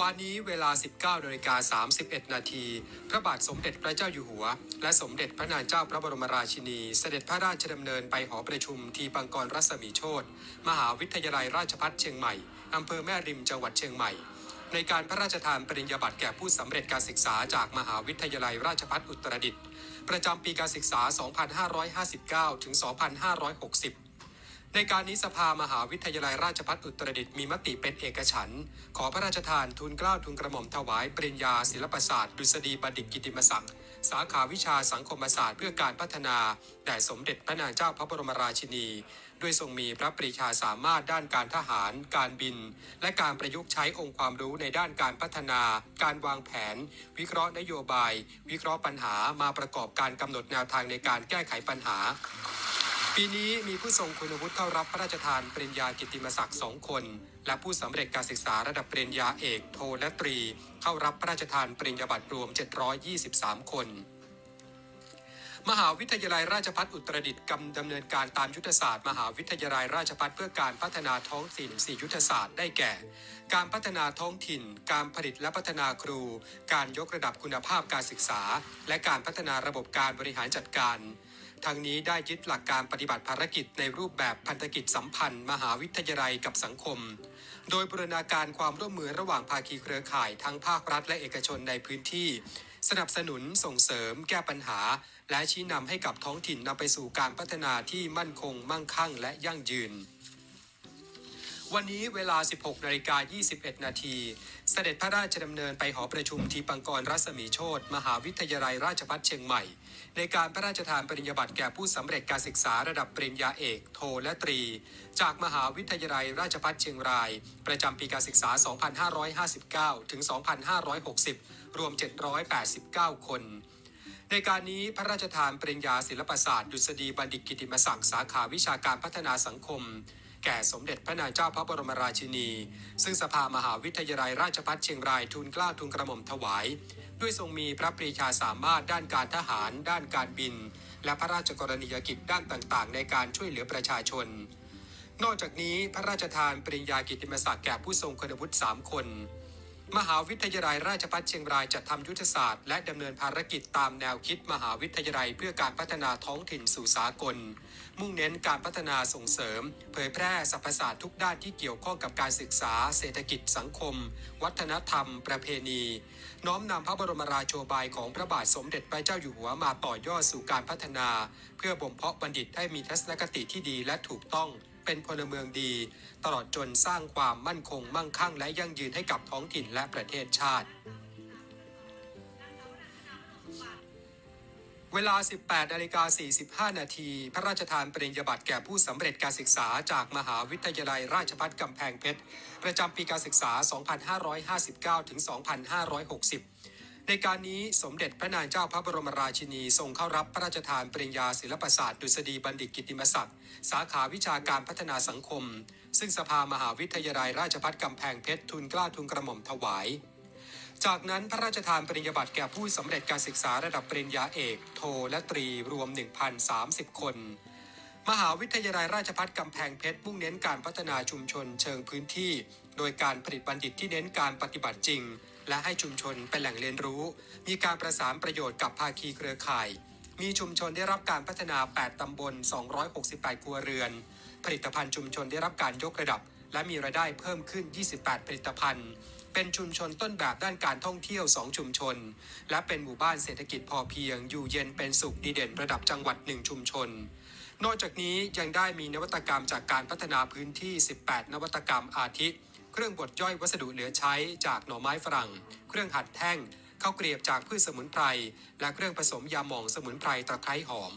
วันนี้เวลา 19นาฬิกา31 นาที พระบาทสมเด็จพระเจ้าอยู่หัว และสมเด็จพระนางเจ้าพระบรมราชินี เสด็จพระราชดำเนินไปหอประชุมทีปังกรรัศมีโชตมหาวิทยาลัยราชภัฏเชียงใหม่ อำเภอแม่ริมจังหวัดเชียงใหม่ ในการพระราชทานปริญญาบัตรแก่ผู้สำเร็จการศึกษาจากมหาวิทยาลัยราชภัฏอุตรดิตถ์ประจำปีการศึกษา 2559 ถึง 2560 ในการนี้สภามหาวิทยาลัยราชภัฏอุตรดิตถ์มีมติเป็นเอกฉันท์ขอพระราชทานทุนเกล้าทุนกระหม่อมถวายปริญญาศิลปศาสตร์ดุษฎีบัณฑิตกิติมศักดิ์สาขาวิชาสังคมศาสตร์เพื่อการพัฒนาแด่สมเด็จพระนางเจ้าพระบรมราชินี ด้วยทรงมีพระปรีชาสามารถด้านการทหาร การบิน และการประยุกต์ใช้องค์ความรู้ในด้านการพัฒนา การวางแผน วิเคราะห์นโยบาย วิเคราะห์ปัญหามาประกอบการกำหนดแนวทางในการแก้ไขปัญหา ปีนี้มีผู้ทรงคุณวุฒิเข้ารับพระราชทานปริญญากิติมศักดิ์สองคน และผู้สำเร็จการศึกษาระดับปริญญาเอกโทและตรี เข้ารับพระราชทานปริญญาบัตรรวม 723 คน มหาวิทยาลัยราชภัฏอุตรดิตถ์กำดำเนินการตามยุทธศาสตร์ มหาวิทยาลัยราชภัฏเพื่อการพัฒนาท้องถิ่น4ยุทธศาสตร์ได้แก่ การพัฒนาท้องถิ่น การผลิตและพัฒนาครู การยกระดับคุณภาพการศึกษา และการพัฒนาระบบการบริหารจัดการ ทางนี้ได้ยึดหลักการปฏิบัติภารกิจในรูปแบบพันธกิจสัมพันธ์ มหาวิทยาลัยกับสังคม โดยบูรณาการความร่วมมือระหว่างภาคีเครือข่ายทั้งภาครัฐและเอกชนในพื้นที่ สนับสนุนส่งเสริม แก้ปัญหา และชี้นำให้กับท้องถิ่นนำไปสู่การพัฒนาที่มั่นคง มั่งคั่ง และยั่งยืน วันนี้เวลา 16นาฬิกา21 นาที เสด็จพระราชดำเนินไปหอประชุมทีปังกรรัศมีโชตมหาวิทยาลัยราชภัฏเชียงใหม่ ในการพระราชทานปริญญาบัตรแก่ผู้สำเร็จการศึกษาระดับปริญญาเอก โทและตรี จากมหาวิทยาลัยราชภัฏเชียงราย ประจำปีการศึกษา 2559 ถึง 2560 รวม 789 คนในการนี้พระราชทานปริญญาศิลปศาสตร์ดุษฎีบัณฑิตกิติมศักดิ์สาขาวิชาการพัฒนาสังคม แก่สมเด็จพระนางเจ้าพระบรมราชินี ซึ่งสภามหาวิทยาลัยราชภัฏเชียงรายทูลเกล้าทูลกระหม่อมถวาย ด้วยทรงมีพระปรีชาสามารถด้านการทหาร ด้านการบิน และพระราชกรณียกิจด้านต่างๆ ในการช่วยเหลือประชาชน นอกจากนี้พระราชทานปริญญากิตติมศักดิ์แก่ผู้ทรงคุณวุฒิสามคน มหาวิทยาลัยราชภัฏเชียงรายจัดทำยุทธศาสตร์และดำเนินภารกิจตามแนวคิดมหาวิทยาลัยเพื่อการพัฒนาท้องถิ่นสู่สากล มุ่งเน้นการพัฒนาส่งเสริม เผยแพร่สรรพศาสตร์ทุกด้านที่เกี่ยวข้องกับการศึกษา เศรษฐกิจสังคม วัฒนธรรม ประเพณี น้อมนำพระบรมราโชบายของพระบาทสมเด็จพระเจ้าอยู่หัวมาต่อยอดสู่การพัฒนา เพื่อบ่มเพาะบัณฑิตให้มีทัศนคติที่ดีและถูกต้อง เป็นพลเมืองดี ตลอดจนสร้างความมั่นคงมั่งคั่งและยั่งยืนให้กับท้องถิ่นและประเทศชาติ เวลา 18นาฬิกา45 นาที พระราชทานปริญญาบัตรแก่ผู้สำเร็จการศึกษาจากมหาวิทยาลัยราชภัฏกำแพงเพชร ประจำปีการศึกษา 2559 ถึง 2560 ในการนี้สมเด็จพระนางเจ้าพระบรมราชินีทรงเข้ารับพระราชทานปริญญาศิลปศาสตร์ดุษฎีบัณฑิตกิติมศักดิ์สาขาวิชาการพัฒนาสังคม ซึ่งสภามหาวิทยาลัยราชภัฏกำแพงเพชรทุนกล้าทุนกระหม่อมถวาย จากนั้นพระราชทานปริญญาบัตรแก่ผู้สำเร็จการศึกษาระดับปริญญาเอก โทและตรีรวม 1,030 คน มหาวิทยาลัยราชภัฏกำแพงเพชรมุ่งเน้นการพัฒนาชุมชนเชิงพื้นที่ โดยการผลิตบัณฑิตที่เน้นการปฏิบัติจริง และให้ชุมชนเป็นแหล่งเรียนรู้ มีการประสานประโยชน์กับภาคีเครือข่าย มีชุมชนได้รับการพัฒนา 8 ตำบล 268 ครัวเรือน ผลิตภัณฑ์ชุมชนได้รับการยกระดับ และมีรายได้เพิ่มขึ้น 28 ผลิตภัณฑ์ เป็นชุมชนต้นแบบด้านการท่องเที่ยว 2 ชุมชน และเป็นหมู่บ้านเศรษฐกิจพอเพียง อยู่เย็นเป็นสุขดีเด่นระดับจังหวัด 1 ชุมชนนอกจากนี้ยังได้มีนวัตกรรมจากการพัฒนาพื้นที่ 18 นวัตกรรมอาทิ เครื่องบดย่อยวัสดุเหลือใช้จากหน่อไม้ฝรั่ง เครื่องหัดแท่งข้าวเกรียบจากพืชสมุนไพร และเครื่องผสมยาหม่องสมุนไพรตะไคร้หอม